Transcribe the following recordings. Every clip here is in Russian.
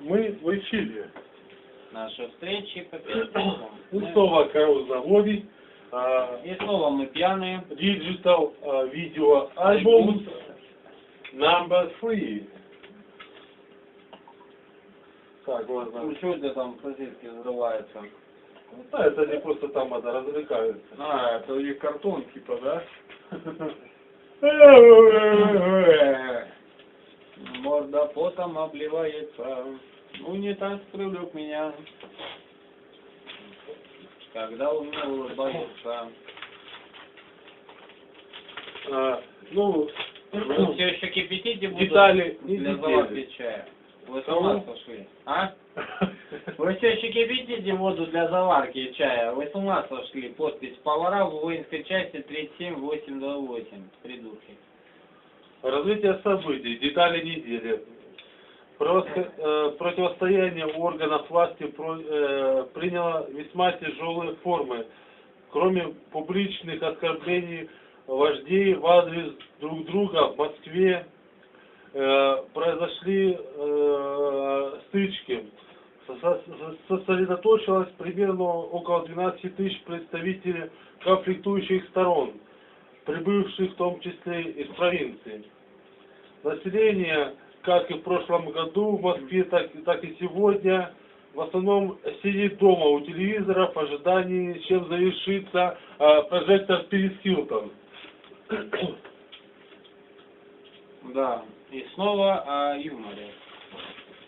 мы учили. Наши встречи по пятницам. И снова заводит. а, И снова мы пьяные. Digital а, видео альбом number three. Так, ладно. Ну, что это там соседки взрываются? Ну, Да, это не просто там это развлекаются. А, это у них картон типа, да? Морда потом обливается. Унитаз привлек меня. Когда он мне улыбается. А, Ну, Вы все еще кипятите будут Детали не для заварки чая? Вы с ума сошли? А? Вы все еще кипятите воду для заварки чая? Вы с ума сошли? Подпись повара в воинской части 37828. Придурки. Развитие событий, детали недели. Э, противостояние органов власти э, приняло весьма тяжелые формы. Кроме публичных оскорблений вождей в адрес друг друга в Москве э, произошли стычки. Со- со- Сосредоточилось примерно около 12 тысяч представителей конфликтующих сторон, прибывших в том числе из провинции. Население, как и в прошлом году в Москве, так, так и сегодня, в основном сидит дома у телевизора в ожидании, чем завершится э, прожектор Пирис Хилтон. Да. И снова о юморе.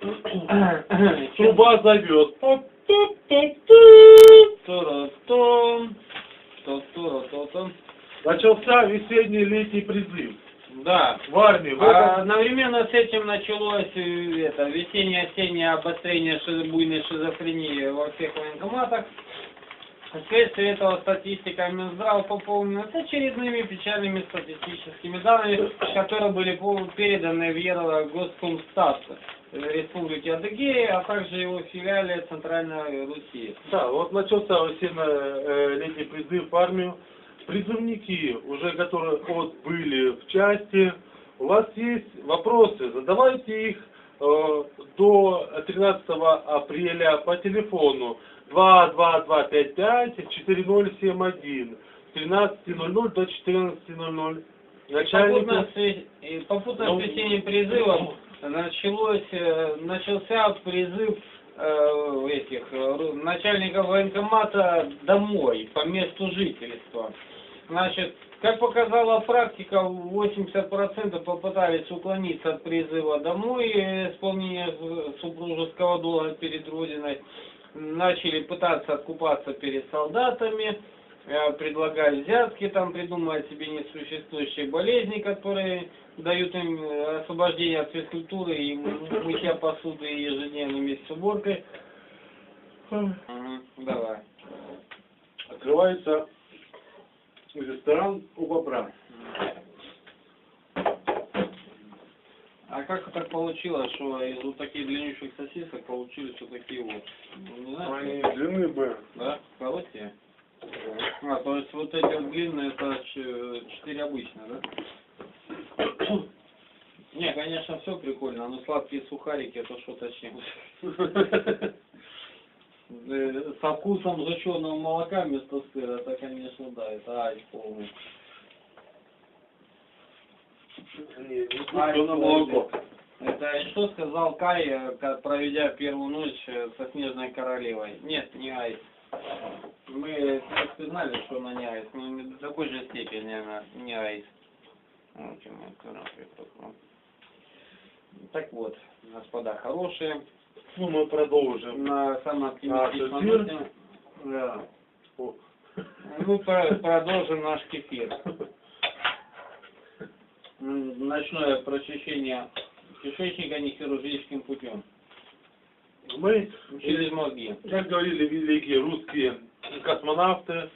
Труба зовет. Начался весенний летний призыв. Да. В армии. в А одновременно с этим началось э, это весеннее-осеннее обострение шизо- буйной шизофрении во всех военкоматах. Вследствие этого статистика Минздрава пополнена очередными печальными статистическими данными, которые были переданы в Еврогоскомстат Республики Адыгея, а также его филиале Центральной Руси. Да, вот начался весенне-летний призыв в армию. Призывники, уже которые отбыли в части, у вас есть вопросы, задавайте их э, до 13 апреля по телефону 22255-4071 с 13.00 до 14.00. Попутно Начальник... с, ве- и попутно с весенним призывом началось, э, начался призыв э, этих э, начальников военкомата домой, по месту жительства. Значит, как показала практика, 80% попытались уклониться от призыва домой, э, исполнения э, супружеского долга перед Родиной, начали пытаться откупаться перед солдатами, э, предлагать взятки, там придумывать себе несуществующие болезни, которые дают им э, освобождение от физкультуры и мытья посуды и ежедневной вместе с уборкой. Мгм, Давай. Открывается ресторан у бобра. А как так получилось, что из вот таких длиннющих сосисок получились вот такие вот? Ну, Не знаю, Они длины бы. да? Короткие? А, то есть вот эти вот длинные, это четыре обычные, да? Не, конечно, все прикольно, но сладкие сухарики это что-то с чем. Э, Со вкусом сжженного молока вместо сыра, это, конечно, да, это айс полный. На молоко. Это что сказал Кай, э, проведя первую ночь э, со Снежной Королевой? Нет, не айс. Мы, знали, что она не айс, но не до такой же степени она не айс. Ну. Так вот, господа хорошие, Ну, мы продолжим. на самом оптимистичном эфир? ноте, да. О. Мы про- продолжим наш кефир. М, Ночное прочищение кишечника нехирургическим путем. Мы, Через мозги. как говорили великие русские космонавты,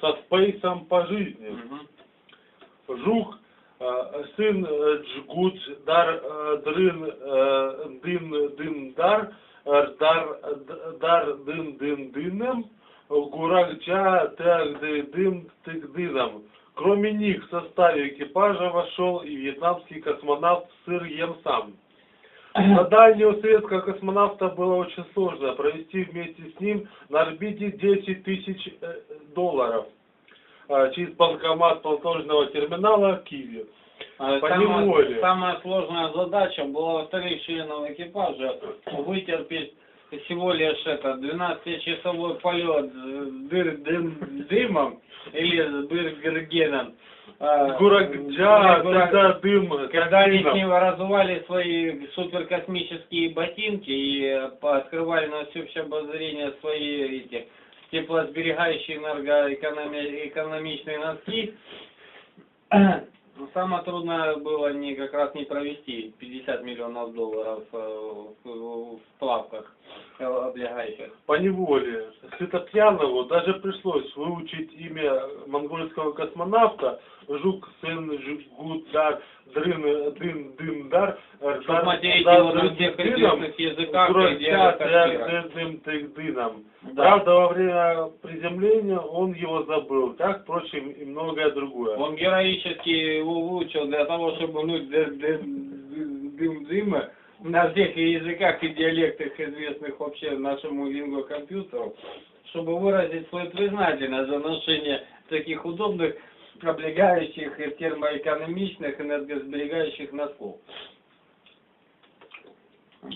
со спейсом по жизни. Мгм. Жук, сын Джгут, дар, дрын, э, дын, дын, дар, дар, дар, дын, дын, дыном, гурагча, ды, дым, тык, дыном. Кроме них в составе экипажа вошел и вьетнамский космонавт Сыр Ем Сам. Задание советского космонавта было очень сложно. Провести вместе с ним на орбите 10 тысяч э, долларов через банкомат платежного терминала в Киеве. А Самая, самая сложная задача была у вторых членов экипажа вытерпеть всего лишь это 12-часовой полет с дыр, дым, дымом или с быргергеном. А, Гураджа, Гура- тогда дым. Когда они с ним разували свои суперкосмические ботинки и э, открывали на всеобщее обозрение свои эти теплосберегающие энергоэкономичные носки, ну, самое трудное было не как раз не провести 50 миллионов долларов э, в, в плавках облегающих. По неволе Светопьянову даже пришлось выучить имя монгольского космонавта Жук Сен Жугудар Дрын Дын Дындар Чтоб материть его на всех известных языках. Дыном. Да. Правда, во время приземления он его забыл, как, впрочем, и многое другое. Он героически его выучил для того, чтобы ды- дым дыма на всех языках и диалектах, известных вообще нашему лингвокомпьютеру, чтобы выразить свою признательность за ношение таких удобных, облегающих и термоэкономичных, энергосберегающих носков.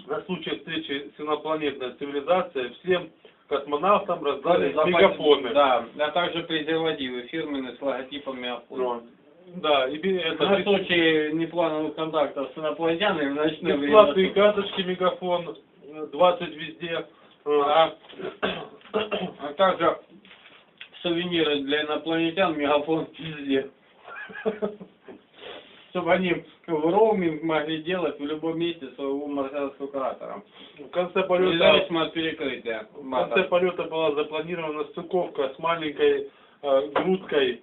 На случай встречи с инопланетной цивилизацией всем космонавтам раздали Запас- мегафоны. Да, а также презервативы фирменные с логотипом мегафона. Ну, Да, и это На случай неплановых контактов с инопланетянами в ночное время. бесплатные карточки мегафон, э, 20 везде. Э, А, а также сувениры для инопланетян мегафон везде. Чтобы они в роуминг могли делать в любом месте своего марсианского кратера. В конце полета, Независимо от перекрытия. в конце полета была запланирована стыковка с маленькой э, грудкой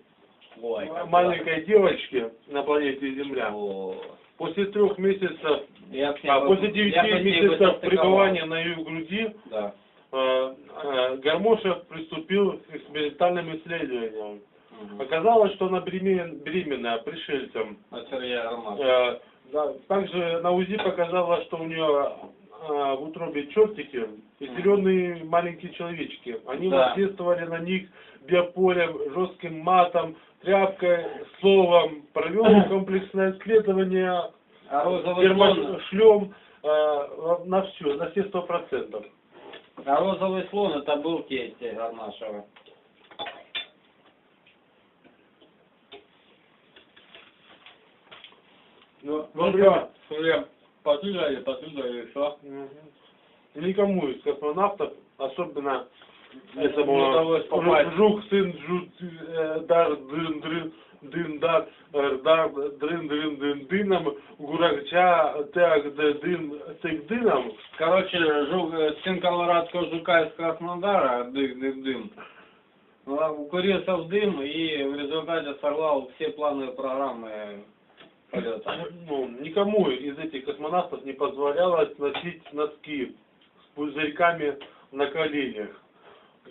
Ой, как маленькой девочки на планете Земля. О, После трех месяцев, Я а после девяти месяцев пребывания на ее груди Да. э, э, Гармошев приступил к экспериментальным исследованиям. Оказалось, что она беремен- беременная пришельцем. От Сергея. Э, да, также на УЗИ показалось, что у нее э, в утробе чертики и зеленые маленькие человечки. Они Да. воздействовали на них биополем, жестким матом, тряпкой, словом. Провел комплексное исследование А слон, термошлем э, на все, на все сто процентов. а розовый слон это был тесть Гармашева. Ну, что, Сурья, послушали, послушали, что? Мгм. Никому из космонавтов, особенно Не этому удалось попасть. Жук, сын Жук, э, Дар, Дын, Дрын, Дын, Дар, э, Дар, Дрын, Дрын, Дын, Дыном, Гуракча, Так, Дын, Тык, Дыном. Короче, жук, э, сын колорадского жука из Краснодара, дым, дым, дым, укурился в дым и в результате сорвал все планы программы полета. Ну, никому из этих космонавтов не позволялось носить носки с пузырьками на коленях.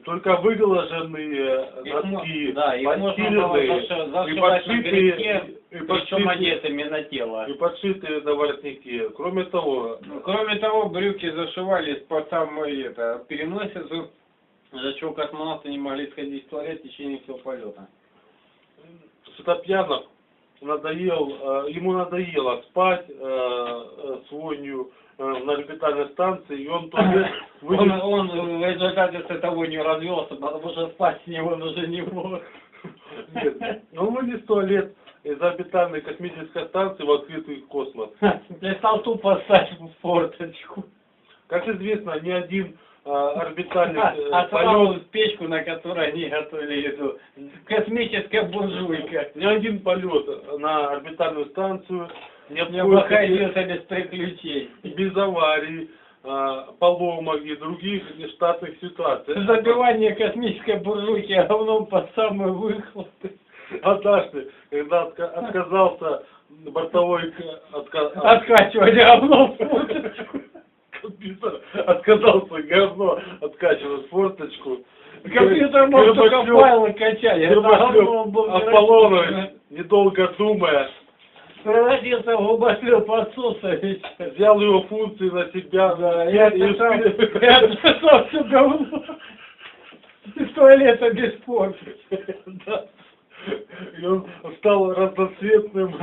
Только выглаженные Их носки, да, их и подшитые, и подшитые, одетыми на тело. и подшитые на воротнике. Кроме того, Ну, Кроме того, брюки зашивались по самой это, переносицу, за чего космонавты не могли сходить в туалет в течение всего полета. Светопьянов надоел, э, ему надоело спать э, э, с вонью на орбитальной станции, и он туалет Он, он в результате с того не развелся, потому что спать с него уже не мог. Нет, он вынес туалет из орбитальной космической станции в открытый космос. Я стал тупо ставить в форточку. Как известно, ни один э, орбитальный э, А сразу полет, в печку, на которой они готовили еду. Космическая буржуйка. ни один полет на орбитальную станцию не обходился без приключений. без аварий, э, поломок и других нештатных ситуаций. Забивание космической буржуйки говном под самые выхлопы. Однажды, когда отка- отказался бортовой отка- Откачивать говном в. Компьютер, отказался говно откачивать форточку. Компьютер мог только файлы качать. Аполлонович, недолго думая, Превратился в губошлеп отсутствующий. взял его функции на себя. Да, я отсосал, всю говно. Из туалета без порции. И он стал разноцветным.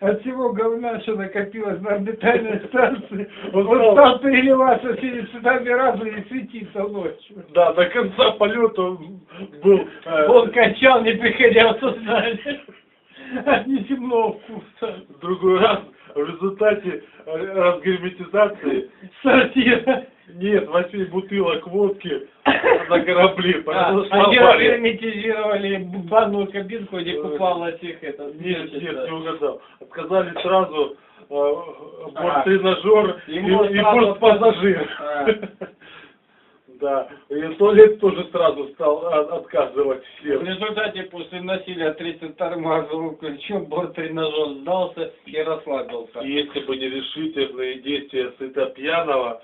От всего говна, что накопилось на орбитальной станции, Он он стал- переливаться всеми цветами разными и светиться ночью. Да, до конца полета он был... э, Он качал, не приходя в сознание. От неземного вкуса. в другой раз в результате разгерметизации Сортира. Нет, восьми бутылок водки на корабле. А, Они авария. разгерметизировали банную кабинку, где купалась их это. Нет, нет, не угадал. Отказали сразу э, А. борттренажер и, бортпассажир. А. Да, и туалет тоже сразу стал а, отказывать В всем. результате после насилия 32-м разовым ключом борттренажер сдался и расслабился. Если бы не решительные действия сыта пьяного,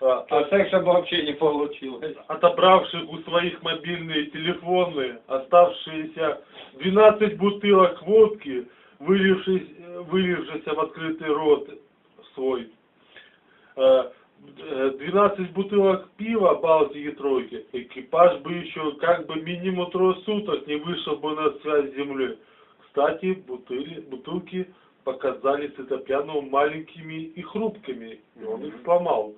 а, А секса бы вообще не получилось. отобравших у своих мобильные телефоны, оставшиеся 12 бутылок водки, вылившись, э, в открытый рот свой, э, э, 12 бутылок пива Балтики тройки, экипаж бы еще как бы минимум трое суток не вышел бы на связь с землей. Кстати, бутыли, бутылки показались Сытопьянову маленькими и хрупкими, и он их сломал.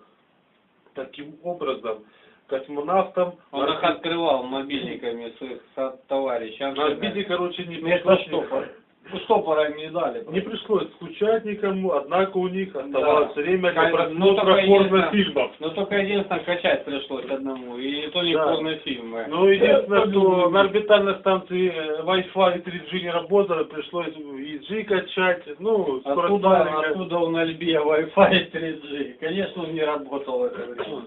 Таким образом, космонавтам Он их открывал мобильниками своих товарищей. на орбите, короче, не штопора. Ну, штопора им не дали. не пришлось скучать никому, однако у них оставалось Да. время для ну, просмотра порнофильмов. Но только единственное, качать пришлось одному. И то не Да. порнофильмы. Ну, единственное, что на орбитальной станции э, Wi-Fi и 3G не работало, пришлось EG качать, ну, Откуда, откуда у Альбия Wi-Fi и 3G? Конечно, он не работал это время.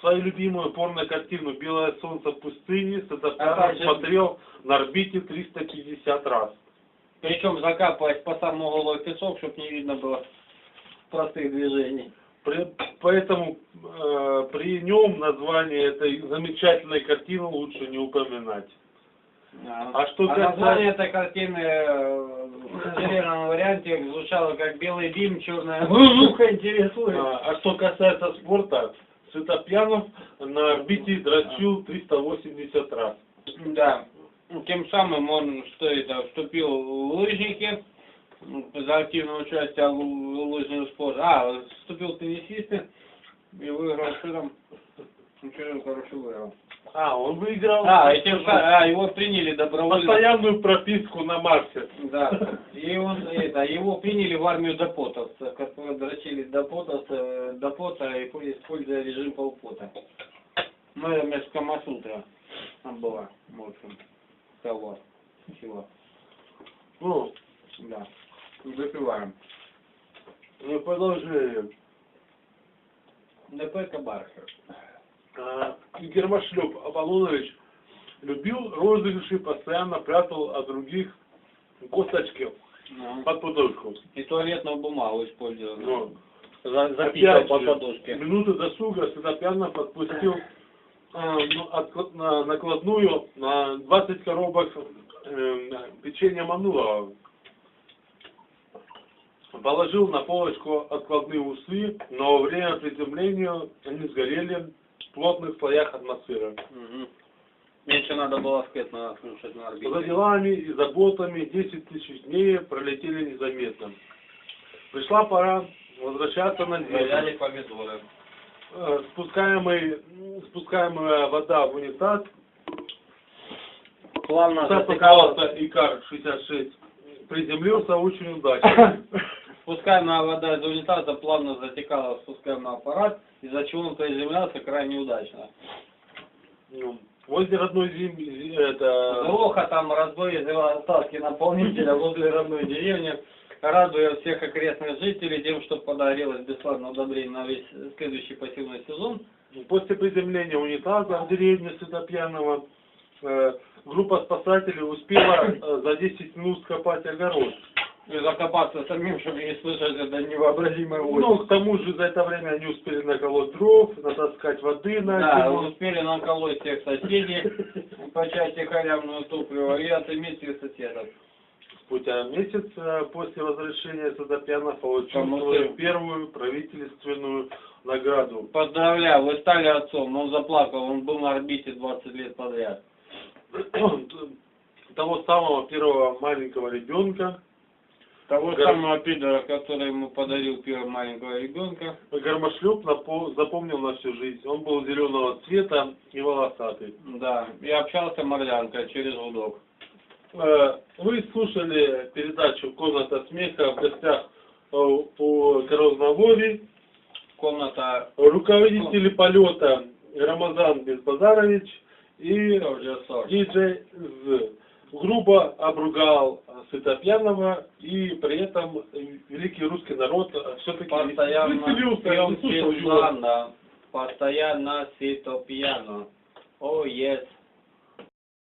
Свою любимую порно-картину «Белое солнце в пустыне» А смотрел на орбите 350 раз. Причем закапывать по самому голову песок, чтобы не видно было простых движений. При- поэтому э, при нем название этой замечательной картины лучше не упоминать. А что а касается- название этой картины э, в северном варианте звучало как «Белый дым, черная муха интересует». А, а что касается спорта, Сытопьянов на орбите дрочил 380 раз. Да. Тем самым он что это, вступил в лыжники за активное участие в лыжном спорте. А, вступил в теннисисты и выиграл что там? Ну, там, короче, выиграл. А, он выиграл А, и тем а, его приняли добровольно. постоянную прописку на Марсе. Да. И он, это, его приняли в армию допотовцев, которые дрочили допотовца, допота и используя режим полпота. Ну, это вместо Камасутра там была, в общем, того всего. Ну, Да. Запиваем. мы продолжаем. ДП Кабарха. А, Гермошлеп Аполлонович любил розыгрыши, постоянно прятал от других косточки Ну. под подушку. И туалетную бумагу использовал. Ну, За, записал под подушке. минуты досуга Сыдопьянов подпустил накладную на 20 коробок э, печенья Манулова. Положил на полочку откладные усы, но во время приземления они сгорели в плотных слоях атмосферы. Мгм. Меньше надо было скетно слушать на орбите. За делами и заботами 10 тысяч дней пролетели незаметно. Пришла пора возвращаться на землю. помидоры. Э, Спускаемый, спускаемая вода в унитаз, Плавно Павловна Икар-66 приземлился очень удачно. Спускаемая вода из унитаза плавно затекала в спускаемый аппарат, из-за чего он приземлялся крайне удачно. Ну, Возле родной земли, это... Гроха там разбой из остатки наполнителя возле родной деревни, радуя всех окрестных жителей тем, что подарилось бесплатное удобрение на весь следующий пассивный сезон. После приземления унитаза в деревне Светопьянова э, группа спасателей успела э, за 10 минут скопать огород. И закопаться самим, чтобы не слышать это невообразимое Ну, к тому же за это время они успели наколоть дров, натаскать воды на Да, зиму. успели наколоть всех соседей по части халявного топлива и отыметь всех соседов. Спустя месяц э, после возвращения Садопьянов получил свою первую правительственную награду. Поздравляю, вы стали отцом. Он заплакал, он был на орбите 20 лет подряд. Того самого первого маленького ребенка, Того Гор- самого пидора, который ему подарил первого маленького ребенка. Гармошлеп напо- запомнил на всю жизнь. Он был зеленого цвета и волосатый. Да, и общался мордянка через гудок. Э, Вы слушали передачу «Комната смеха» в гостях э, у Грознавори, Комната руководители полета Рамазан Безбазарович и диджей З. Грубо обругал Сытопьянова и при этом великий русский народ все-таки Постоянно постоянно сито пьяно. О, yes.